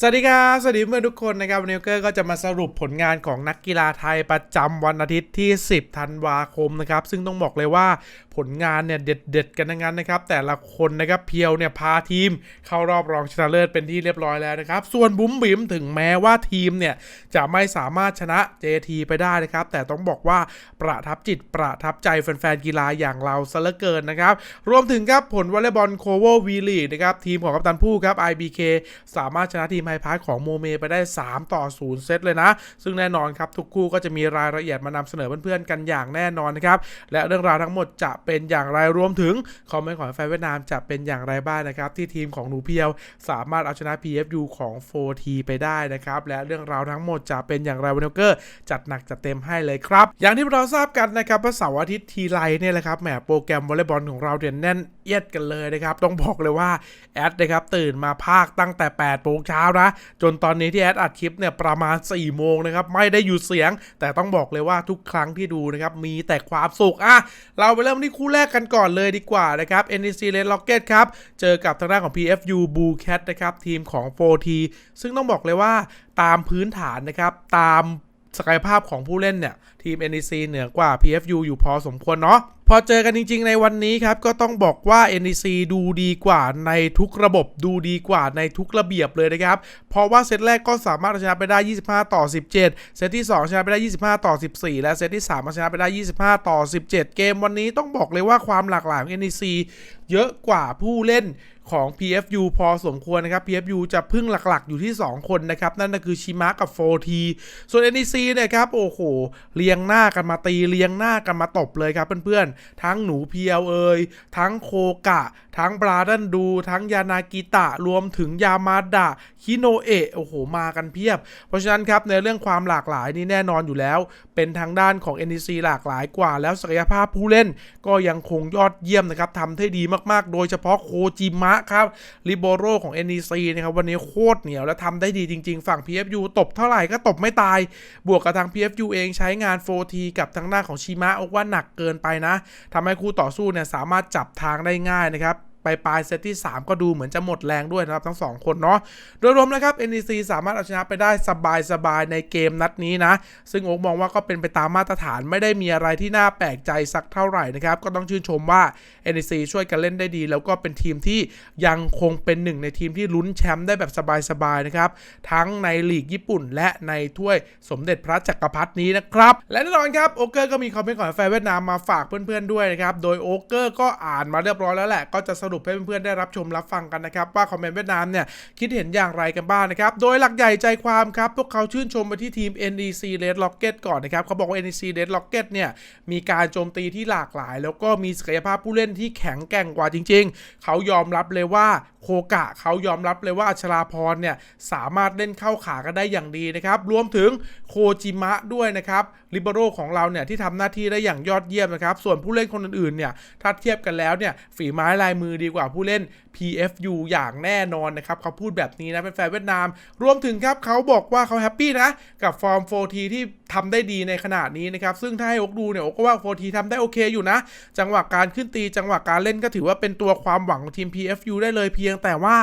สวัสดีครับ สวัสดีเพื่อนทุกคนนะครับวันนี้เกอร์ก็จะมาสรุปผลงานของนักกีฬาไทยประจำวันอาทิตย์ที่ 10 ธันวาคมนะครับ ซึ่งต้องบอกเลยว่าผลงานเนี่ยเด็ดๆกันทั้งนั้นนะครับ แต่ละคนนะครับเพียวเนี่ยพาทีมเข้ารอบรองชนะเลิศเป็นที่เรียบร้อยแล้วนะครับ ส่วนบุ๋มบิ๋มถึงแม้ว่าทีมเนี่ยจะไม่สามารถชนะ JT ไปได้นะครับ แต่ต้องบอกว่าประทับจิตประทับใจแฟนๆกีฬาอย่างเราซะเหลือเกินนะครับ รวมถึงครับผลวอลเลย์บอลโคโววีลีนะครับทีมของกัปตันผู้ครับ IBK สามารถชนะทีมไฮพาร์ของโมเมไปได้ 3 ต่อ 0 เซตเลยนะ ซึ่งแน่นอนครับ ทุกคู่ก็จะมีรายละเอียดมานำเสนอเพื่อนๆกันอย่างแน่นอนนะครับ และเรื่องราวทั้งหมดจะเป็นอย่างไรรวมถึงคอมเมนต์ของแฟนเวียดนามจะเป็นอย่างไรบ้างนะครับ ที่ทีมของหนูเพียว สามารถเอาชนะ PFU ของ 4T ไปได้นะครับ และเรื่องราวทั้งหมดจะเป็นอย่างไรวันเกอร์จัดหนักจัดเต็มให้เลยครับ อย่างที่เราทราบกันนะครับว่าเสาร์อาทิตย์ทีไรเนี่ยแหละครับแหมโปรแกรมวอลเลย์บอลของเราเด่นแน่นเอียดกันเลยนะครับต้องบอกเลยว่าแอดนะครับตื่นมาภาคตั้งแต่8โมงเช้านะ จนตอนนี้ที่แอดอัดคลิปเนี่ยประมาณ4โมงนะครับไม่ได้หยุดเสียง แต่ต้องบอกเลยว่าทุกครั้งที่ดูนะครับมีแต่ความสุขอะเราไปเริ่มที่คู่แรกกันก่อนเลยดีกว่านะครับ NEC Red Rocket ครับเจอกับทางด้านของ PFU Blue Cat นะครับทีมของ 4T ซึ่งต้องบอกเลยว่าตามพื้นฐานนะครับตามศักยภาพของผู้เล่นเนี่ย ทีม NEC เหนือกว่า PFU อยู่พอสมควรเนาะ พอเจอกันจริง ๆ ในวันนี้ครับ ก็ต้องบอกว่า NEC ดูดีกว่าในทุกระบบดูดีกว่าในทุกระเบียบเลยนะครับ เพราะว่าเซตแรกก็สามารถชนะไปได้ 25 ต่อ 17 เซตที่ 2 ชนะไปได้ 25 ต่อ 14 และเซตที่3เอาชนะไปได้ 25 ต่อ 17 เกมวันนี้ต้องบอกเลยว่าความหลากหลายของ NEC เยอะกว่าผู้เล่นของ PFU พอสมควรนะครับ PFU จะพึ่งหลักๆ อยู่ที่ 2 คนนะครับ นั่นก็คือชิมะกับ 4T ส่วน NEC เนี่ยครับ โอ้โห เรียงหน้ากันมาตี เรียงหน้ากันมาตบเลยครับเพื่อนๆ ทั้งหนูเพียวเอย ทั้งโคกะ ทั้งบราดันดู ทั้งยานากิตะ รวมถึงยามาดะคิโนเอะโอ้โห มากันเพียบ เพราะฉะนั้นครับ ในเรื่องความหลากหลายนี่แน่นอนอยู่แล้ว เป็นทางด้านของ NEC หลากหลายกว่า แล้วศักยภาพผู้เล่น ก็ยังคงยอดเยี่ยมนะครับทำได้ดีมากๆ โดยเฉพาะโคจิมะครับริโบโรของ NEC นะครับวันนี้โคตรเหนียวและทำได้ดีจริง ๆ ฝั่ง PFU ตบเท่าไหร่ก็ตบไม่ตาย บวกกับทาง PFU เองใช้งาน 4T กับทางด้าของชิมะอกว่าหนักเกินไปนะทำให้คู่ต่อสู้เนี่ยสามารถจับทางได้ง่ายนะครับ ไปปลายเซตที่ 3 ก็ดูเหมือนจะหมดแรงด้วยนะครับ ทั้ง 2 คนเนาะโดยรวมนะครับ NEC สามารถเอาชนะไปได้สบายๆ ในเกมนัดนี้นะ ซึ่งโอ๊กมองว่าก็เป็นไปตามมาตรฐานไม่ได้มีอะไรที่น่าแปลกใจสักเท่าไหร่นะครับ ก็ต้องชื่นชมว่า NEC ช่วยกันเล่นได้ดี แล้วก็เป็นทีมที่ยังคงเป็นหนึ่งในทีมที่ลุ้นแชมป์ได้แบบสบายๆนะครับทั้งในลีกญี่ปุ่น และในถ้วยสมเด็จพระจักรพรรดินี้นะครับและแน่นอนครับโอเกอร์ก็มีคอมเมนต์ของแฟนเวียดนามมาฝากเพื่อนๆด้วยนะครับโดยโอเกอร์ก็อ่านมาเรียบร้อยแล้วแหละก็จะสรุปให้เพื่อนๆได้รับชมรับฟังกันนะครับ ว่าคอมเมนต์เวียดนามเนี่ยคิดเห็นอย่างไรกันบ้างนะครับ โดยหลักใหญ่ใจความครับ พวกเขาชื่นชมไปที่ทีม NEC Red Rocket ก่อนนะครับเขาบอกว่า NEC Red Rocket เนี่ยมีการโจมตีที่หลากหลาย แล้วก็มีศักยภาพผู้เล่นที่แข็งแกร่งกว่าจริง ๆ เขายอมรับเลยว่า โคกะเขายอมรับเลยว่าอัชราพรเนี่ยสามารถเล่นเข้าขากันได้อย่างดีนะครับ รวมถึงโคจิมะด้วยนะครับลิเบโรของเราเนี่ยที่ทำหน้าที่ได้อย่างยอดเยี่ยมนะครับ ส่วนผู้เล่นคนอื่นๆเนี่ยถ้าเทียบกันแล้วเนี่ยฝีไม้ลายมือดีกว่าผู้เล่น PFU อย่างแน่นอนนะครับเขาพูดแบบนี้นะเป็นแฟนเวียดนาม รวมถึงครับเขาบอกว่าเขาแฮปปี้นะกับฟอร์ม 4T ที่ ทำได้ดีในขนาดนี้นะครับซึ่งถ้าให้อกดูเนี่ยอกก็ว่า 4T ทำได้โอเคอยู่นะ จังหวะการขึ้นตีจังหวะการเล่นก็ถือว่าเป็นตัวความหวังของทีม PFU ได้เลยเพียงแต่ว่า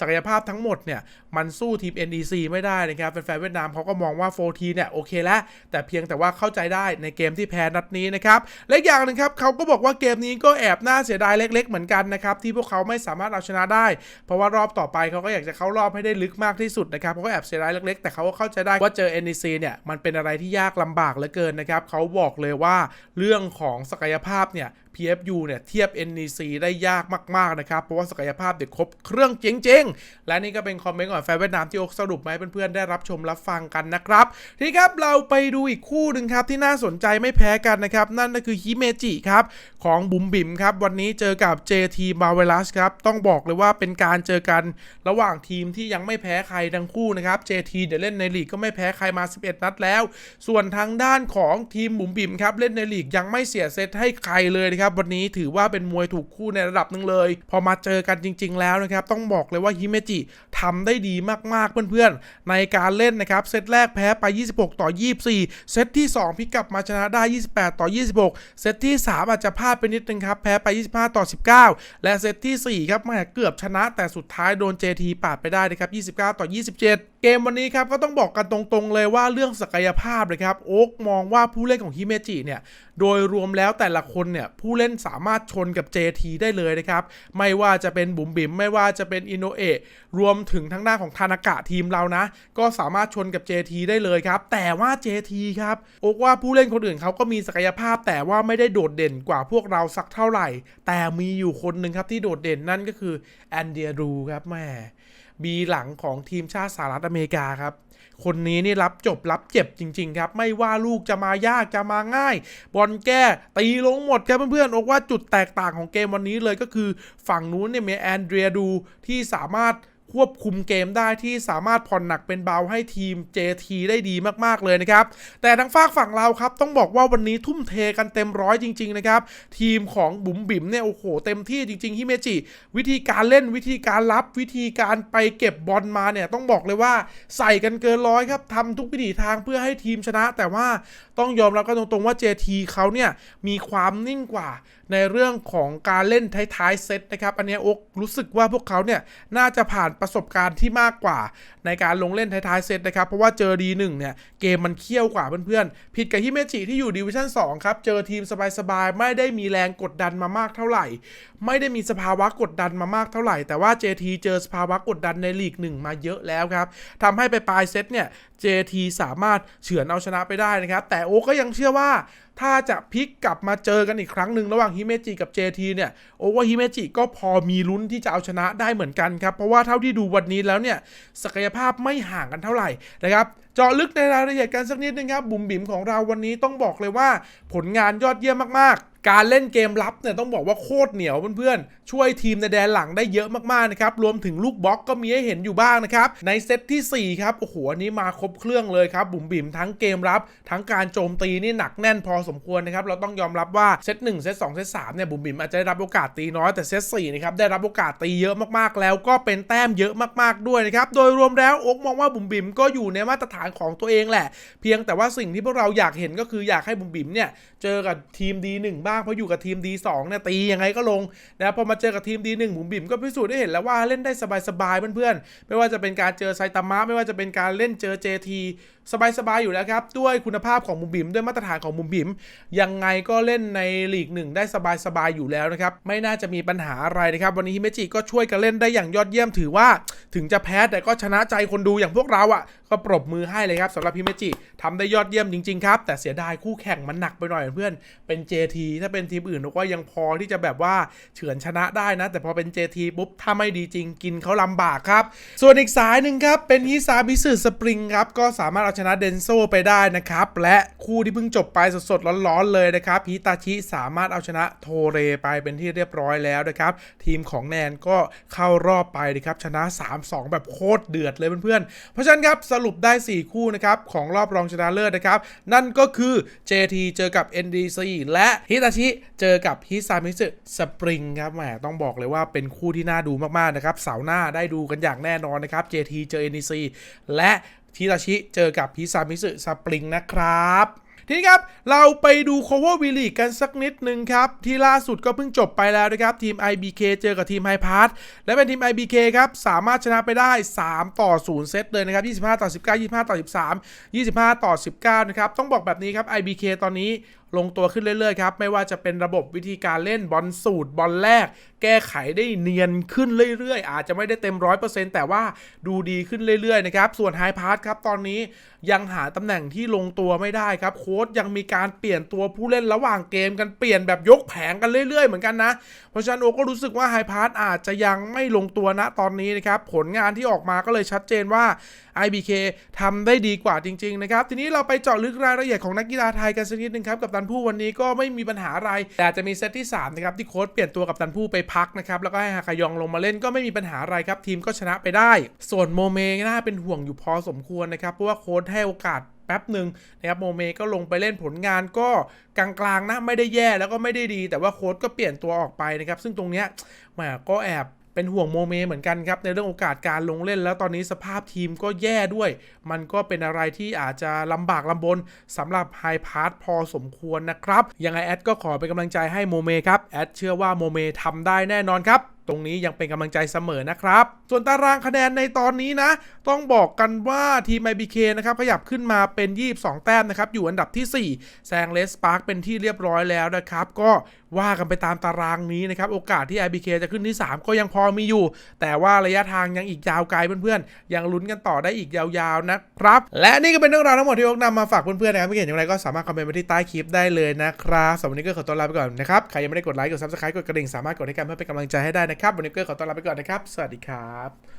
ศักยภาพทั้งหมดเนี่ยมันสู้ทีม NEC ไม่ได้นะครับแฟนๆเวียดนามเขาก็มองว่า 4T เนี่ยโอเคแล้วแต่เพียงแต่ว่าเข้าใจได้ในเกมที่แพ้นัดนี้นะครับและอย่างหนึงครับเขาก็บอกว่าเกมนี้ก็แอบน่าเสียดายเล็ก ๆ เหมือนกันนะครับที่พวกเขาไม่สามารถเอาชนะได้ เพราะว่ารอบต่อไปเขาก็อยากจะเข้ารอบให้ได้ลึกมากที่สุดนะครับเขาก็แอบเสียดายเล็กๆ แต่เขาก็เข้าใจได้ว่าเจอ NEC เนี่ยมันเป็นอะไรที่ยากลำบากเหลือเกินนะครับเขาบอกเลยว่าเรื่องของศักยภาพเนี่ย PFU เนี่ยเทียบ NEC ได้ยากมาก ๆ นะครับ เพราะว่าศักยภาพเด็กครบเครื่องจริง ๆ และนี่ก็เป็นคอมเมนต์ของแฟนเวียดนามที่อกสรุปมาให้เพื่อนๆได้รับชมรับฟังกันนะครับทีนี้ครับเราไปดูอีกคู่หนึ่งครับที่น่าสนใจไม่แพ้กันนะครับ นั่นก็คือฮิเมจิครับของบุ๋มบิ๋มครับวันนี้เจอกับ JT m a r v e l o u s ครับต้องบอกเลยว่าเป็นการเจอกันระหว่างทีมที่ยังไม่แพ้ใครทั้งคู่นะครับ JT เดี๋ยวเล่นในลีกก็ไม่แพ้ใครมา 11 นัดแล้ว ส่วนทางด้านของทีมบุ๋มบิ๋มครับเล่นในลีกยังไม่เสียเซตให้ใครเลยนะครับครับวันนี้ถือว่าเป็นมวยถูกคู่ในระดับหนึ่งเลย พอมาเจอกันจริง ๆ แล้วนะครับต้องบอกเลยว่าฮิเมจิทำได้ดีมากๆเพื่อนๆ ในการเล่นนะครับเซตแรกแพ้ไป 26 ต่อ 24 เซตที่ 2พิกลับมาชนะได้ 28 ต่อ 26 เซตที่ 3 อาจจะพลาดไปนิดนึงครับแพ้ไป 25 ต่อ 19 และเซตทีสี่4 ครับแหมเกือบชนะแต่สุดท้ายโดน JT ปาดไปได้นะครับ 29 ต่อ 27 เกมวันนี้ครับก็ต้องบอกกันตรงๆเลยว่าเรื่องศักยภาพเลยครับโอ๊กมองว่าผู้เล่นของฮิเมจิเนี่ยโดยรวมแล้วแต่ละคนเนี่ยผู้เล่นสามารถชนกับ JT ได้เลยนะครับ ไม่ว่าจะเป็นบุ๋มบิ๋มไม่ว่าจะเป็นอินโนเอะรวมถึงทางด้าของธานากะทีมเรานะ ก็สามารถชนกับ JT ได้เลยครับ แต่ว่า JT ครับโอ๊กว่าผู้เล่นคนอื่นเขาก็มีศักยภาพ แต่ว่าไม่ได้โดดเด่นกว่าพวกเราสักเท่าไหร่ แต่มีอยู่คนหนึ่งครับที่โดดเด่นนั่นก็คือแอนเดียรูครับแม่ บีหลังของทีมชาติสหรัฐอเมริกาครับ คนนี้นี่รับจบรับเจ็บจริง ๆ ครับ ไม่ว่าลูกจะมายากจะมาง่าย บอลแก้ตีลงหมดครับเพื่อนๆบอกว่าจุดแตกต่างของเกมวันนี้เลยก็คือฝั่งนู้นเนี่ยมีแอนเดรียดูที่สามารถ ควบคุมเกมได้ที่สามารถผ่อนหนักเป็นเบาให้ทีม JT ได้ดีมากๆเลยนะครับ แต่ทางฝากฝั่งเราครับต้องบอกว่าวันนี้ทุ่มเทกันเต็มร้อยจริงๆนะครับ ทีมของบุ๋มบิ๋มเนี่ยโอ้โหเต็มที่จริงๆฮิเมจิวิธีการเล่นวิธีการรับวิธีการไปเก็บบอลมาเนี่ยต้องบอกเลยว่าใส่กันเกินร้อยครับทำทุกวิถีทางเพื่อให้ทีมชนะ แต่ว่าต้องยอมรับกันตรงๆว่า JT เขาเนี่ยมีความนิ่งกว่าในเรื่องของการเล่นท้ายๆเซตนะครับอันนี้โอ๊กรู้สึกว่าพวกเขาเนี่ยน่าจะผ่านปประสบการณ์ที่มากกว่า ในการลงเล่นท้ายๆเซตนะครับ เพราะว่าเจอดีหนึ่งเนี่ยเกมมันเคี่ยวกว่าเพื่อนๆ ผิดกับฮิเมจิที่อยู่ดิวิชั่น2ครับเจอทีมสบายๆ ไม่ได้มีแรงกดดันมามากเท่าไหร่ ไม่ได้มีสภาวะกดดันมามากเท่าไหร่ แต่ว่า JT เจอสภาวะกดดันในลีกหนึ่งมาเยอะแล้วครับทำให้ไปปลายเซตเนี่ย JT สามารถเฉือนเอาชนะไปได้นะครับแต่โอ๊กก็ยังเชื่อว่า ถ้าจะพลิกกลับมาเจอกันอีกครั้งหนึ่งระหว่างฮิเมจิกับ JT เนี่ยโอ้ว่าฮิเมจิก็พอมีลุ้นที่จะเอาชนะได้เหมือนกันครับ เพราะว่าเท่าที่ดูวันนี้แล้วเนี่ยศักยภาพไม่ห่างกันเท่าไหร่นะครับเจาะลึกในรายละเอียดกันสักนิดนึงครับบุ๋มบิ๋มของเราวันนี้ต้องบอกเลยว่า ผลงานยอดเยี่ยมมากๆ การเล่นเกมรับเนี่ยต้องบอกว่าโคตรเหนียวเพื่อนๆ ช่วยทีมในแดนหลังได้เยอะมากๆนะครับ รวมถึงลูกบล็อกก็มีให้เห็นอยู่บ้างนะครับ ในเซตทีสี่4 ครับ โอ้โหอันนี้มาครบเครื่องเลยครับ บุ๋มบิ๋มทั้งเกมรับ ทั้งการโจมตีนี่หนักแน่นพอสมควรนะครับ เราต้องยอมรับว่าเซต1เซต2เซต3เนี่ยบุ๋มบิ๋มอาจจะได้รับโอกาสตีน้อยแต่เซต4นะครับได้รับโอกาสตีเยอะมากๆ แล้วก็เป็นแต้มเยอะมากๆด้วยนะครับ โดยรวมแล้วโอ๊กมองว่าบุ๋มบิ๋มก็อยู่ในมาตรฐานของตัวเองแหละ เพียงแต่ว่าสิ่งที่พวกเราอยากเห็นก็คืออยากให้บุ๋มบิ๋มเนี่ยเจอกับทีม D1 บ้างเพราะอยู่กับทีม D2 เนี่ยตียังไงก็ลงนะพอมาเจอกับทีม D1 บุ๋มบิ๋มก็พิสูจน์ได้เห็นแล้วว่าเล่นได้สบายๆเพื่อนๆไม่ว่าจะเป็นการเจอไซตามะไม่ว่าจะเป็นการเล่นเจอ JT สบายๆอยู่แล้วครับ ด้วยคุณภาพของบุ๋มบิ๋มด้วยมาตรฐานของบุ๋มบิ๋มยังไงก็เล่นในลีกหนึ่งได้สบายๆอยู่แล้วนะครับ ไม่น่าจะมีปัญหาอะไรนะครับ วันนี้ฮิเมจิก็ช่วยกันเล่นได้อย่างยอดเยี่ยมถือว่า ถึงจะแพ้แต่ก็ชนะใจคนดูอย่างพวกเราอะ ก็ปรบมือให้เลยครับสำหรับฮิเมจิทำได้ยอดเยี่ยมจริงๆครับแต่เสียดายคู่แข่งมันหนักไปหน่อยเพื่อนเป็น JT ถถ้าเป็นทีมอื่นก็ยังพอที่จะแบบว่าเฉือนชนะได้นะ แต่พอเป็น JT ปุ๊บ ถ้าไม่ดีจริงกินเขาลำบากครับ ส่วนอีกสายหนึ่งครับ เป็นฮิซาบิสึสปริงครับ ก็สามารถเอาชนะเดนโซไปได้นะครับ และคู่ที่เพิ่งจบไปสดๆร้อนๆเลยนะครับฮิตาชิสามารถเอาชนะโทเรไปเป็นที่เรียบร้อยแล้วนะครับ ทีมของแนนก็เข้ารอบไปนะครับชนะ 3-2 แบบโคตรเดือดเลยเพื่อนๆ เพราะฉะนั้นครับสรุปได้ 4 คู่นะครับของรอบรองชนะเลิศนะครับ นั่นก็คือ JT เจอกับ NDC และฮิตาชิเจอกับฮิซามิสึสปริงครับแหมต้องบอกเลยว่าเป็นคู่ที่น่าดูมากๆนะครับเสาร์หน้าได้ดูกันอย่างแน่นอนนะครับ JT เจอ NDC และฮิตาชิเจอกับฮิซามิสึสปริงนะครับทีนี้ครับ เราไปดูโคเวอร์วีลีกันสักนิดหนึ่งครับ ที่ล่าสุดก็เพิ่งจบไปแล้วนะครับ ทีม IBK เจอกับทีมไฮพาร์ทและเป็นทีม IBK ครับ สามารถชนะไปได้ 3 ต่อ 0 เซตเลยนะครับ 25 ต่อ 19 25 ต่อ 13 25 ต่อ 19 นะครับ ต้องบอกแบบนี้ครับ IBK ตอนนี้ ลงตัวขึ้นเรื่อยๆครับ ไม่ว่าจะเป็นระบบวิธีการเล่นบอลสูตรบอลแรก แก้ไขได้เนียนขึ้นเรื่อยๆ อาจจะไม่ได้เต็ม100%แต่ว่าดูดีขึ้นเรื่อยๆนะครับ ส่วนไฮพาร์ทครับ ตอนนี้ยังหาตำแหน่งที่ลงตัวไม่ได้ครับ โค้ชยังมีการเปลี่ยนตัวผู้เล่นระหว่างเกมกันเปลี่ยนแบบยกแผงกันเรื่อยๆ เหมือนกันนะ เพราะฉะนั้นโอก็รู้สึกว่าไฮพาร์ทอาจจะยังไม่ลงตัวณตอนนี้นะครับผลงานที่ออกมาก็เลยชัดเจนว่า IBK ทำได้ดีกว่าจริง ๆ นะครับ ทีนี้เราไปเจาะลึกรายละเอียดของนักกีฬาไทยกันสักนิดนึงครับกับตันนผู้วันนี้ก็ไม่มีปัญหาอะไร แต่จะมีเซตที่3นะครับที่โค้ชเปลี่ยนตัวกับตันผู้ไปพักนะครับแล้วก็ให้ฮากายองลงมาเล่นก็ไม่มีปัญหาอะไรครับ ทีมก็ชนะไปได้ ส่วนโมเมน่าเป็นห่วงอยู่พอสมควรนะครับเพราะว่าโค้ชให้โอกาสแป๊บหนึ่งนะครับโมเมก็ลงไปเล่นผลงานก็กลางๆนะไม่ได้แย่แล้วก็ไม่ได้ดี แต่ว่าโค้ชก็เปลี่ยนตัวออกไปนะครับ ซึ่งตรงเนี้ยแหมก็แอบ เป็นห่วงโมเมเหมือนกันครับในเรื่องโอกาสการลงเล่น แล้วตอนนี้สภาพทีมก็แย่ด้วย มันก็เป็นอะไรที่อาจจะลำบากลำบนสำหรับไฮพาร์ทพอสมควรนะครับ ยังไงแอดก็ขอเป็นกำลังใจให้โมเมครับแอดเชื่อว่าโมเมทำได้แน่นอนครับ ตรงนี้ยังเป็นกำลังใจเสมอนะครับ ส่วนตารางคะแนนในตอนนี้นะ ต้องบอกกันว่าทีม IBK นะครับขยับขึ้นมาเป็น 22 แต้มนะครับ อยู่อันดับที่ 4 แซงเลสปาร์กเป็นที่เรียบร้อยแล้วนะครับ ก็ว่ากันไปตามตารางนี้นะครับ โอกาสที่ IBK จะขึ้นที่ 3 ก็ยังพอมีอยู่ แต่ว่าระยะทางยังอีกยาวไกลเพื่อนๆ ยังลุ้นกันต่อได้อีกยาวๆนะครับ และนี่ก็เป็นเรื่องราวทั้งหมดที่ยกนำมาฝากเพื่อนๆนะครับไม่เห็นอย่างไรก็สามารถคอมเมนต์มาที่ใต้คลิปได้เลยนะครับสำหรับวันนี้ก็ขอตัวลาไปก่อนนะครับใครยังไม่ได้กดไลค์กด Subscribe กดกระดิ่งสามารถกดให้กันเพื่อเป็นกำลังใจให้ได้นะครับวันนี้ก็ขอต้อนรับไปก่อนนะครับ สวัสดีครับ